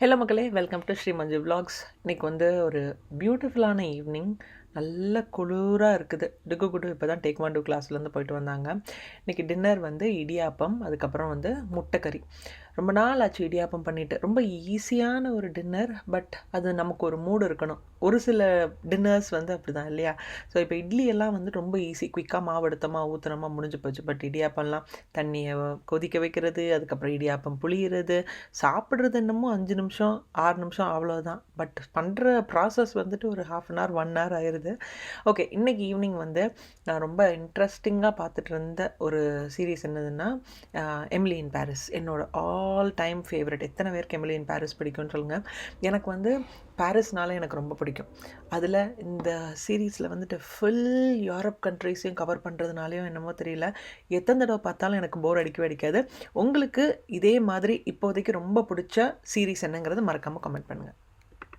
Hello மக்களே welcome to Sri Manju vlogs இன்றைக்கி வந்து ஒரு பியூட்டிஃபுல்லான ஈவினிங் நல்ல குளிராக இருக்குது. டுகு குடு இப்போ தான் டேக்வாண்டோ கிளாஸ்லேருந்து போயிட்டு வந்தாங்க. இன்றைக்கி டின்னர் வந்து இடியாப்பம் அதுக்கப்புறம் வந்து முட்டைக்கறி. ரொம்ப நாள் ஆச்சு இடியாப்பம் பண்ணிவிட்டு ரொம்ப ஈஸியான ஒரு டின்னர் பட் அது நமக்கு ஒரு மூடு இருக்கணும். ஒரு சில டின்னர்ஸ் வந்து அப்படி தான் இல்லையா? ஸோ இப்போ இட்லி எல்லாம் வந்து ரொம்ப ஈஸி. குயிக்காக மாவு எடுத்தோமா ஊற்றுனோமா முடிஞ்சு போச்சு. பட் இடியாப்பம்லாம் தண்ணியை கொதிக்க வைக்கிறது அதுக்கப்புறம் இடியாப்பம் புளியிறது சாப்பிட்றது என்னமோ அஞ்சு நிமிஷம் ஆறு நிமிஷம் அவ்வளோதான் பட் பண்ணுற ப்ராசஸ் வந்துட்டு ஒரு half an hour one hour ஆயிடுது ஓகே இன்னைக்கு ஈவினிங் வந்து நான் ரொம்ப இன்ட்ரெஸ்டிங்காக பார்த்துட்டு இருந்த ஒரு சீரீஸ் என்னதுன்னா எம்லி இன் பாரிஸ் என்னோட ஆல் டைம் ஃபேவரட் எத்தனை பேருக்கு எம்லி இன் பாரிஸ் பிடிக்கும்னு சொல்லுங்கள் எனக்கு வந்து பாரிஸ்னால எனக்கு ரொம்ப பிடிக்கும். அதில் இந்த சீரீஸில் வந்துட்டு ஃபுல் யூரோப் கண்ட்ரீஸையும் கவர் பண்ணுறதுனாலையும் என்னமோ தெரியல. எத்தனை தடவை பார்த்தாலும் எனக்கு போர் அடிக்கவே அடிக்காது. உங்களுக்கு இதே மாதிரி இப்போதைக்கு ரொம்ப பிடிச்ச சீரீஸ் என்னங்கிறது மறக்காமல் கமெண்ட் பண்ணுங்கள்